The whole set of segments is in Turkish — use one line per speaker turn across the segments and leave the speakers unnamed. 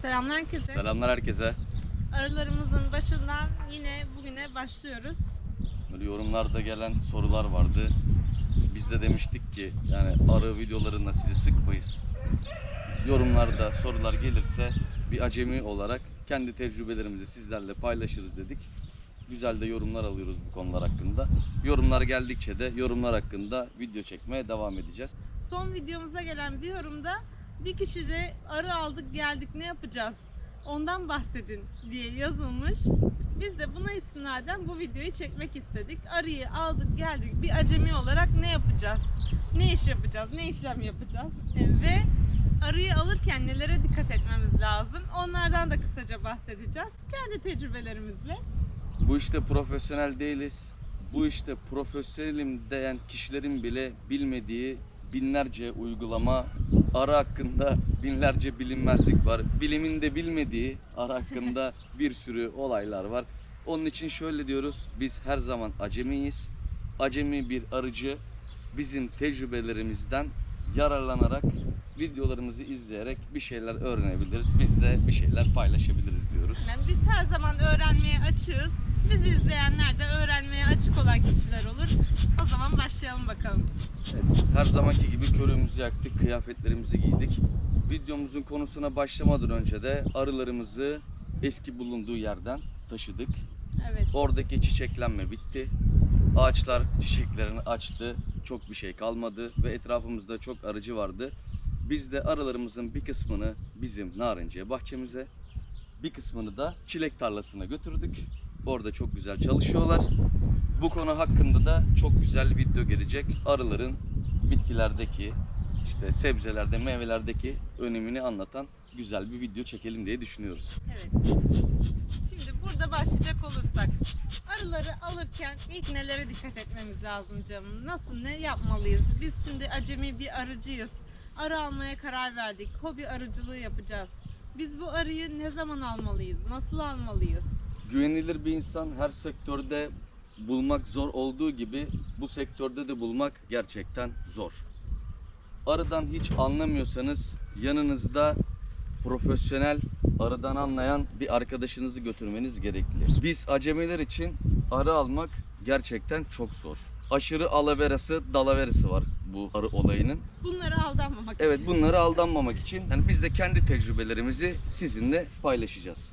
Selamlar herkese.
Selamlar herkese.
Arılarımızın başından yine bugüne başlıyoruz.
Böyle yorumlarda gelen sorular vardı. Biz de demiştik ki yani arı videolarında sizi sıkmayız. Yorumlarda sorular gelirse bir acemi olarak kendi tecrübelerimizi sizlerle paylaşırız dedik. Güzel de yorumlar alıyoruz bu konular hakkında. Yorumlar geldikçe de yorumlar hakkında video çekmeye devam edeceğiz.
Son videomuza gelen bir yorumda bir kişi de arı aldık geldik ne yapacağız? Ondan bahsedin diye yazılmış. Biz de buna istinaden bu videoyu çekmek istedik. Arıyı aldık geldik bir acemi olarak ne yapacağız? Ne iş yapacağız? Ne işlem yapacağız? Ve arıyı alırken nelere dikkat etmemiz lazım? Onlardan da kısaca bahsedeceğiz. Kendi tecrübelerimizle.
Bu işte profesyonel değiliz. Bu işte profesyonelim diyen kişilerin bile bilmediği binlerce uygulama, ara hakkında binlerce bilinmezlik var. Bilimin de bilmediği ara hakkında bir sürü olaylar var. Onun için şöyle diyoruz, biz her zaman acemiyiz. Acemi bir arıcı bizim tecrübelerimizden yararlanarak videolarımızı izleyerek bir şeyler öğrenebilir. Biz de bir şeyler paylaşabiliriz diyoruz.
Yani biz her zaman öğrenmeye açığız. Bizi izleyenler de öğrenmeye açık olan kişiler olur. O zaman başlayalım bakalım.
Evet, her zamanki gibi körüğümüzü yaktık, kıyafetlerimizi giydik. Videomuzun konusuna başlamadan önce de arılarımızı eski bulunduğu yerden taşıdık.
Evet.
Oradaki çiçeklenme bitti. Ağaçlar çiçeklerini açtı. Çok bir şey kalmadı ve etrafımızda çok arıcı vardı. Biz de arılarımızın bir kısmını bizim narenciye bahçemize, bir kısmını da çilek tarlasına götürdük. Orada çok güzel çalışıyorlar. Bu konu hakkında da çok güzel video gelecek. Arıların bitkilerdeki, işte sebzelerde, meyvelerdeki önemini anlatan güzel bir video çekelim diye düşünüyoruz.
Evet. Şimdi burada başlayacak olursak arıları alırken ilk nelere dikkat etmemiz lazım canım? Nasıl ne yapmalıyız? Biz şimdi acemi bir arıcıyız. Arı almaya karar verdik. Hobi arıcılığı yapacağız. Biz bu arıyı ne zaman almalıyız? Nasıl almalıyız?
güvenilir bir insan her sektörde bulmak zor olduğu gibi bu sektörde de bulmak gerçekten zor. Arıdan hiç anlamıyorsanız yanınızda profesyonel arıdan anlayan bir arkadaşınızı götürmeniz gerekli. Biz acemiler için arı almak gerçekten çok zor. Aşırı alaverası, dalaverası var bu arı olayının.
Bunlara aldanmamak
Evet
için.
bunları aldanmamak için yani biz de kendi tecrübelerimizi sizinle paylaşacağız.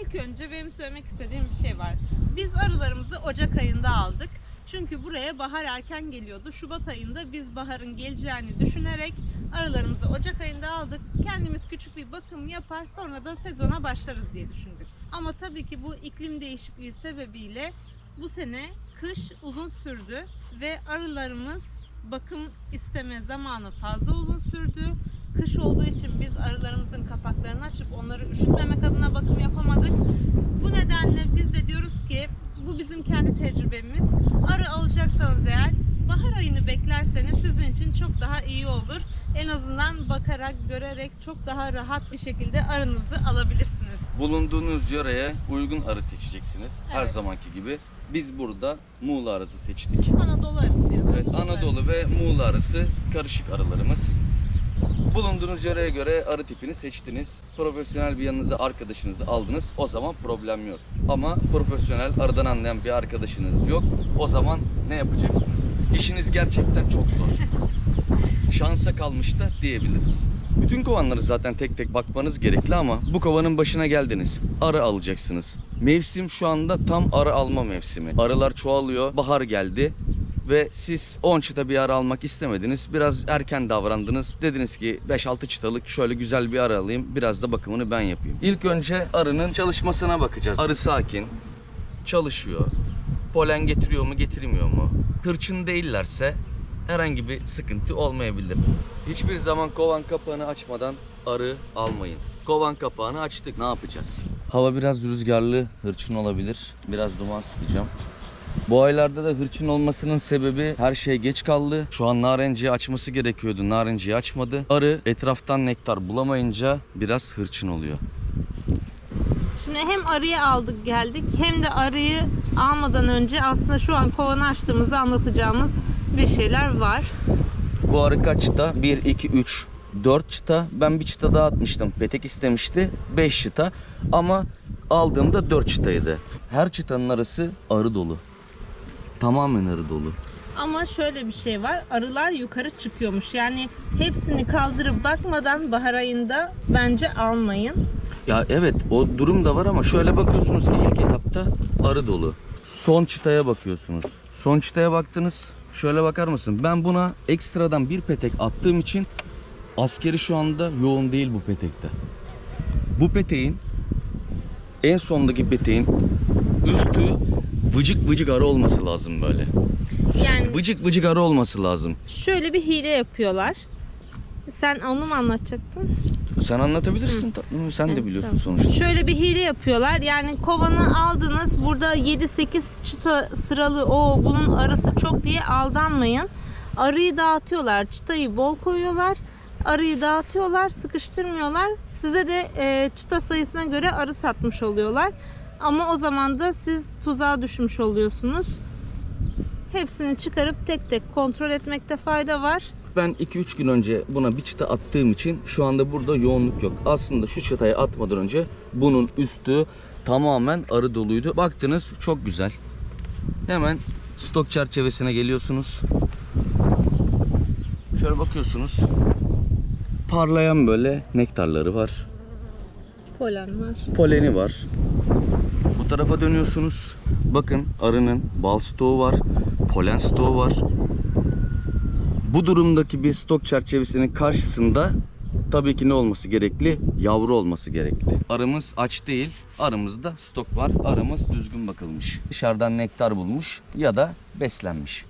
İlk önce benim söylemek istediğim bir şey var. Biz arılarımızı Ocak ayında aldık. Çünkü buraya bahar erken geliyordu. Şubat ayında biz baharın geleceğini düşünerek arılarımızı Ocak ayında aldık. Kendimiz küçük bir bakım yapar sonra da sezona başlarız diye düşündük. Ama tabii ki bu iklim değişikliği sebebiyle bu sene kış uzun sürdü ve arılarımız bakım isteme zamanı fazla uzun sürdü. Kış olduğu için biz arılarımızın kapaklarını açıp onları üşütmemek adına bakım yapamadık. Bu nedenle biz de diyoruz ki bu bizim kendi tecrübemiz. Arı alacaksanız eğer bahar ayını beklerseniz sizin için çok daha iyi olur. En azından bakarak, görerek çok daha rahat bir şekilde arınızı alabilirsiniz.
bulunduğunuz yöreye uygun arı seçeceksiniz. Her
Evet.
zamanki gibi. Biz burada Muğla arısı seçtik.
Anadolu arısı ya
Evet, Anadolu ve Muğla arısı karışık arılarımız. Bulunduğunuz yöreye göre arı tipini seçtiniz. Profesyonel bir yanınıza arkadaşınızı aldınız. O zaman problem yok. Ama profesyonel arıdan anlayan bir arkadaşınız yok. O zaman ne yapacaksınız? İşiniz gerçekten çok zor. Şansa kalmış da diyebiliriz. Bütün kovanları zaten tek tek bakmanız gerekli ama bu kovanın başına geldiniz. Arı alacaksınız. Mevsim şu anda tam arı alma mevsimi. Arılar çoğalıyor. Bahar geldi ve siz 10 çıta bir arı almak istemediniz. Biraz erken davrandınız. Dediniz ki 5-6 çıtalık şöyle güzel bir arı alayım. Biraz da bakımını ben yapayım. İlk önce arının çalışmasına bakacağız. Arı sakin, çalışıyor. Polen getiriyor mu, getirmiyor mu? Hırçın değillerse herhangi bir sıkıntı olmayabilir. Hiçbir zaman kovan kapağını açmadan arı almayın. Kovan kapağını açtık. Ne yapacağız? Hava biraz rüzgarlı, hırçın olabilir. Biraz duman sıkacağım. Bu aylarda da hırçın olmasının sebebi her şey geç kaldı. Şu an narenciyi açması gerekiyordu. Narenciyi açmadı. Arı etraftan nektar bulamayınca biraz hırçın oluyor.
Şimdi hem arıyı aldık geldik hem de arıyı almadan önce aslında şu an kovanı açtığımızda anlatacağımız bir şeyler var.
Bu arı kaçta? 1, 2, 3, 4 çıta. Ben bir çıta daha atmıştım. Petek istemişti. 5 çıta. Ama aldığımda 4 çıtaydı. Her çıtanın arası arı dolu. Tamamen arı dolu.
Ama şöyle bir şey var. Arılar yukarı çıkıyormuş. Yani hepsini kaldırıp bakmadan bahar ayında bence almayın.
Ya evet o durum da var ama şöyle bakıyorsunuz ki ilk etapta arı dolu. Son çıtaya bakıyorsunuz. Son çıtaya baktınız. Şöyle bakar mısın? Ben buna ekstradan bir petek attığım için askeri şu anda yoğun değil bu petekte. Bu peteğin en sondaki peteğin üstü vıcık vıcık arı olması lazım böyle.
Yani
Vıcık vıcık arı olması lazım.
şöyle bir hile yapıyorlar. Sen onu mu anlatacaktın?
Sen anlatabilirsin tatlım. Sen de biliyorsun sonuçta.
Şöyle bir hile yapıyorlar. Yani kovanı aldınız. Burada 7-8 çıta sıralı o bunun arası çok diye aldanmayın. Arıyı dağıtıyorlar. Çıtayı bol koyuyorlar. Arıyı dağıtıyorlar. Sıkıştırmıyorlar. Size de e, çıta sayısına göre arı satmış oluyorlar. Ama o zaman da siz tuzağa düşmüş oluyorsunuz. Hepsini çıkarıp tek tek kontrol etmekte fayda var.
Ben 2-3 gün önce buna bir çıta attığım için şu anda burada yoğunluk yok. Aslında şu çıtayı atmadan önce bunun üstü tamamen arı doluydu. Baktınız çok güzel. Hemen stok çerçevesine geliyorsunuz. Şöyle bakıyorsunuz. Parlayan böyle nektarları var.
Polen var.
Poleni var. Bu tarafa dönüyorsunuz. Bakın arının bal stoğu var. Polen stoğu var. Bu durumdaki bir stok çerçevesinin karşısında tabii ki ne olması gerekli? Yavru olması gerekli. Arımız aç değil. Arımızda stok var. Arımız düzgün bakılmış. Dışarıdan nektar bulmuş ya da beslenmiş.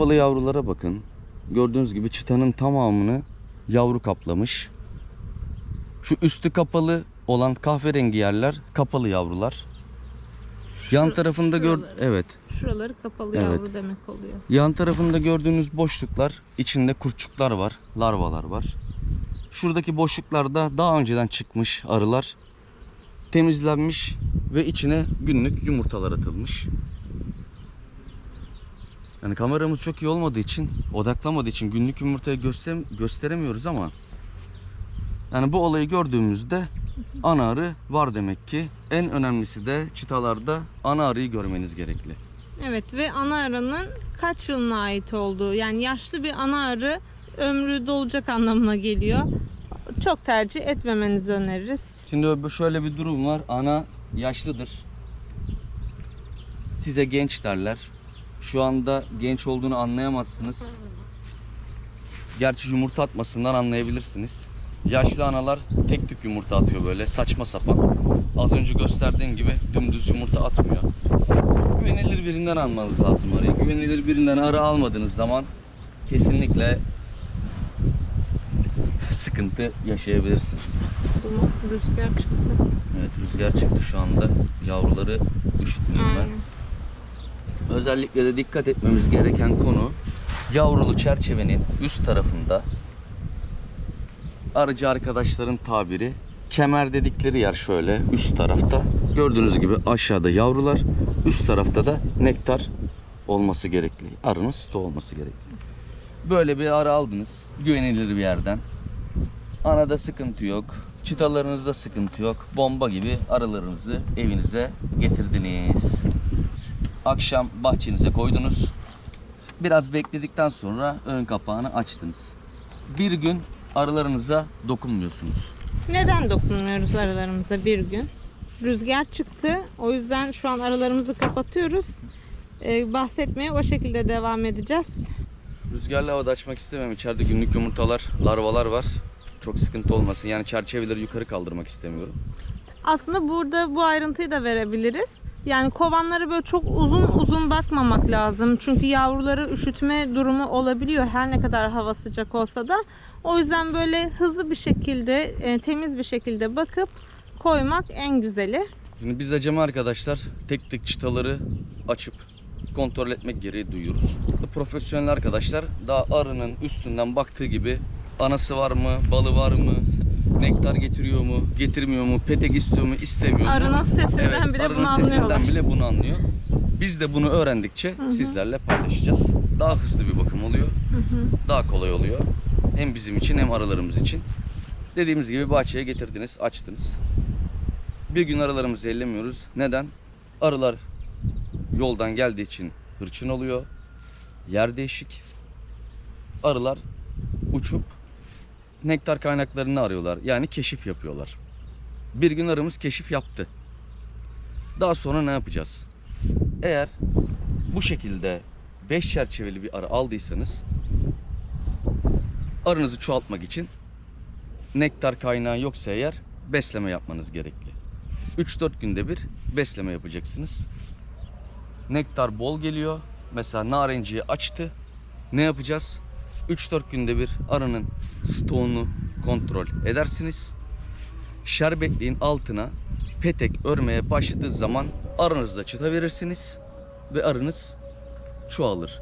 Kapalı yavrulara bakın. Gördüğünüz gibi çıtanın tamamını yavru kaplamış. Şu üstü kapalı olan kahverengi yerler kapalı yavrular. Yan
Şu-
tarafında gör evet.
Şuraları kapalı
Evet.
yavru demek oluyor.
Yan tarafında gördüğünüz boşluklar içinde kurtçuklar var, larvalar var. Şuradaki boşluklarda daha önceden çıkmış arılar temizlenmiş ve içine günlük yumurtalar atılmış. Yani kameramız çok iyi olmadığı için, odaklamadığı için günlük yumurtayı göster gösteremiyoruz ama yani bu olayı gördüğümüzde ana arı var demek ki. En önemlisi de çıtalarda ana arıyı görmeniz gerekli.
Evet ve ana arının kaç yılına ait olduğu yani yaşlı bir ana arı ömrü dolacak anlamına geliyor. Çok tercih etmemenizi öneririz.
Şimdi şöyle bir durum var. Ana yaşlıdır. Size genç derler. Şu anda genç olduğunu anlayamazsınız. Gerçi yumurta atmasından anlayabilirsiniz. Yaşlı analar tek tük yumurta atıyor böyle saçma sapan. Az önce gösterdiğim gibi dümdüz yumurta atmıyor. Güvenilir birinden almanız lazım arayı. Güvenilir birinden arı almadığınız zaman kesinlikle sıkıntı yaşayabilirsiniz.
Rüzgar çıktı.
Evet rüzgar çıktı şu anda. Yavruları üşütmüyor ben. Özellikle de dikkat etmemiz gereken konu yavrulu çerçevenin üst tarafında arıcı arkadaşların tabiri kemer dedikleri yer şöyle üst tarafta. Gördüğünüz gibi aşağıda yavrular, üst tarafta da nektar olması gerekli. Arının sütü olması gerekli. Böyle bir arı aldınız güvenilir bir yerden. Anada sıkıntı yok. Çıtalarınızda sıkıntı yok. Bomba gibi arılarınızı evinize getirdiniz. Akşam bahçenize koydunuz. Biraz bekledikten sonra ön kapağını açtınız. Bir gün arılarınıza dokunmuyorsunuz.
Neden dokunmuyoruz aralarımıza bir gün? Rüzgar çıktı. O yüzden şu an aralarımızı kapatıyoruz. Ee, bahsetmeye o şekilde devam edeceğiz.
Rüzgarlı havada açmak istemem. İçeride günlük yumurtalar, larvalar var. Çok sıkıntı olmasın. Yani çerçeveleri yukarı kaldırmak istemiyorum.
Aslında burada bu ayrıntıyı da verebiliriz. Yani kovanlara böyle çok uzun uzun bakmamak lazım. Çünkü yavruları üşütme durumu olabiliyor her ne kadar hava sıcak olsa da. O yüzden böyle hızlı bir şekilde, e, temiz bir şekilde bakıp koymak en güzeli.
Şimdi biz acemi arkadaşlar tek tek çıtaları açıp kontrol etmek gereği duyuyoruz. Profesyonel arkadaşlar daha arının üstünden baktığı gibi anası var mı, balı var mı, nektar getiriyor mu, getirmiyor mu, petek istiyor mu, istemiyor mu?
Arının sesinden
Evet,
bile
arının
bunu
sesinden
anlıyorlar.
bile bunu anlıyor. Biz de bunu öğrendikçe sizlerle paylaşacağız. Daha hızlı bir bakım oluyor.
Hı hı.
Daha kolay oluyor. Hem bizim için hem arılarımız için. Dediğimiz gibi bahçeye getirdiniz, açtınız. Bir gün arılarımızı ellemiyoruz. Neden? Arılar yoldan geldiği için hırçın oluyor. Yer değişik. Arılar uçup nektar kaynaklarını arıyorlar. Yani keşif yapıyorlar. Bir gün arımız keşif yaptı. Daha sonra ne yapacağız? Eğer bu şekilde 5 çerçeveli bir arı aldıysanız arınızı çoğaltmak için nektar kaynağı yoksa eğer besleme yapmanız gerekli. 3-4 günde bir besleme yapacaksınız. Nektar bol geliyor. Mesela narenciyi açtı. Ne yapacağız? 3-4 günde bir arının stoğunu kontrol edersiniz. Şerbetliğin altına petek örmeye başladığı zaman aranızda çıta verirsiniz ve arınız çoğalır.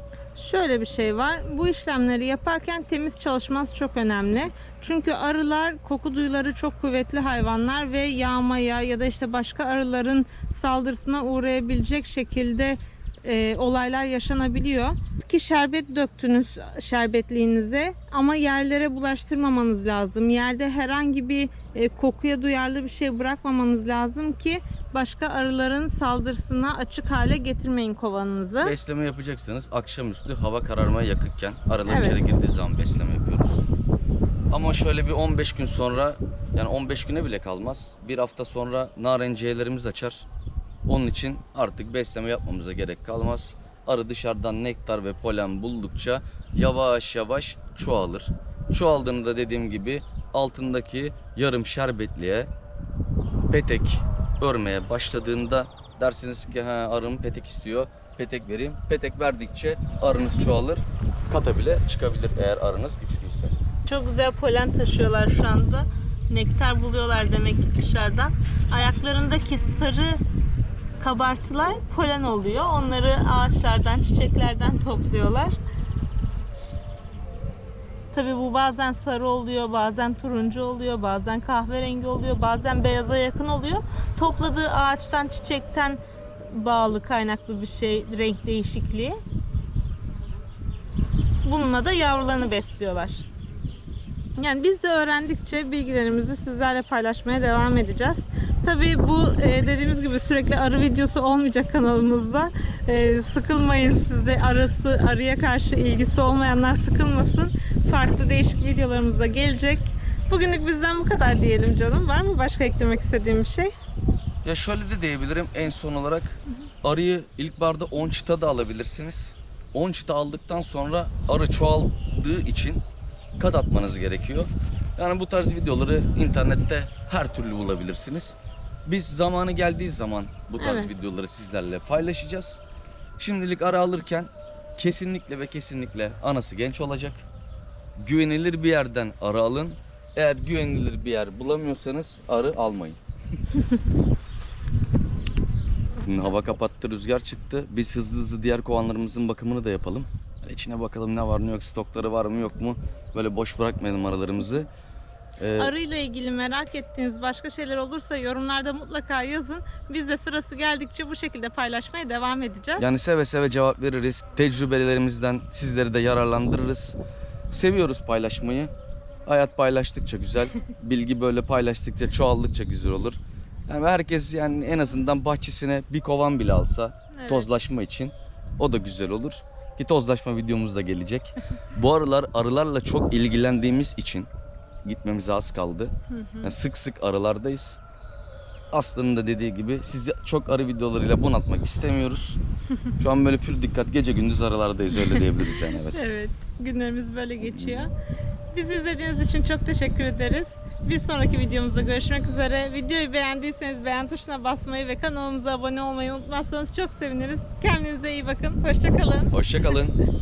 Şöyle bir şey var. Bu işlemleri yaparken temiz çalışması çok önemli. Çünkü arılar koku duyuları çok kuvvetli hayvanlar ve yağmaya ya da işte başka arıların saldırısına uğrayabilecek şekilde e, olaylar yaşanabiliyor. Ki şerbet döktünüz şerbetliğinize ama yerlere bulaştırmamanız lazım. Yerde herhangi bir e, kokuya duyarlı bir şey bırakmamanız lazım ki başka arıların saldırısına açık hale getirmeyin kovanınızı.
Besleme yapacaksanız akşamüstü hava kararmaya yakıkken arılar
Evet.
içeri girdiği zaman besleme yapıyoruz. Ama şöyle bir 15 gün sonra yani 15 güne bile kalmaz. Bir hafta sonra narenciyelerimiz açar. Onun için artık besleme yapmamıza gerek kalmaz. Arı dışarıdan nektar ve polen buldukça yavaş yavaş çoğalır. Çoğaldığında dediğim gibi altındaki yarım şerbetliğe petek örmeye başladığında dersiniz ki ha arım petek istiyor. Petek vereyim. Petek verdikçe arınız çoğalır. Kata bile çıkabilir eğer arınız güçlüyse.
Çok güzel polen taşıyorlar şu anda. Nektar buluyorlar demek ki dışarıdan. Ayaklarındaki sarı kabartılar polen oluyor. Onları ağaçlardan, çiçeklerden topluyorlar. Tabi bu bazen sarı oluyor, bazen turuncu oluyor, bazen kahverengi oluyor, bazen beyaza yakın oluyor. Topladığı ağaçtan, çiçekten bağlı kaynaklı bir şey, renk değişikliği. Bununla da yavrularını besliyorlar. Yani biz de öğrendikçe bilgilerimizi sizlerle paylaşmaya devam edeceğiz. Tabii bu e, dediğimiz gibi sürekli arı videosu olmayacak kanalımızda. E, sıkılmayın siz de arısı, arıya karşı ilgisi olmayanlar sıkılmasın. Farklı değişik videolarımız da gelecek. Bugünlük bizden bu kadar diyelim canım. Var mı başka eklemek istediğim bir şey?
Ya şöyle de diyebilirim en son olarak arıyı ilk barda 10 çıta da alabilirsiniz. 10 çıta aldıktan sonra arı çoğaldığı için kat atmanız gerekiyor. Yani bu tarz videoları internette her türlü bulabilirsiniz. Biz zamanı geldiği zaman bu tarz
Evet.
videoları sizlerle paylaşacağız. Şimdilik arı alırken kesinlikle ve kesinlikle anası genç olacak. Güvenilir bir yerden arı alın. Eğer güvenilir bir yer bulamıyorsanız arı almayın. Hava kapattı, rüzgar çıktı. Biz hızlı hızlı diğer kovanlarımızın bakımını da yapalım. İçine bakalım ne var ne yok, stokları var mı yok mu? Böyle boş bırakmayalım aralarımızı. Ee,
Arıyla ilgili merak ettiğiniz başka şeyler olursa yorumlarda mutlaka yazın. Biz de sırası geldikçe bu şekilde paylaşmaya devam edeceğiz.
yani seve seve cevap veririz. Tecrübelerimizden sizleri de yararlandırırız. Seviyoruz paylaşmayı. Hayat paylaştıkça güzel. Bilgi böyle paylaştıkça, çoğaldıkça güzel olur. Yani herkes yani en azından bahçesine bir kovan bile alsa
Evet.
tozlaşma için o da güzel olur. Ki tozlaşma videomuz da gelecek. Bu aralar arılarla çok ilgilendiğimiz için gitmemize az kaldı. Yani sık sık arılardayız. Aslı'nın da dediği gibi sizi çok arı videolarıyla bunaltmak istemiyoruz. Şu an böyle pür dikkat gece gündüz arılardayız öyle diyebiliriz yani evet.
Evet, günlerimiz böyle geçiyor. Bizi izlediğiniz için çok teşekkür ederiz. Bir sonraki videomuzda görüşmek üzere. Videoyu beğendiyseniz beğen tuşuna basmayı ve kanalımıza abone olmayı unutmazsanız çok seviniriz. Kendinize iyi bakın. Hoşçakalın.
Hoşçakalın.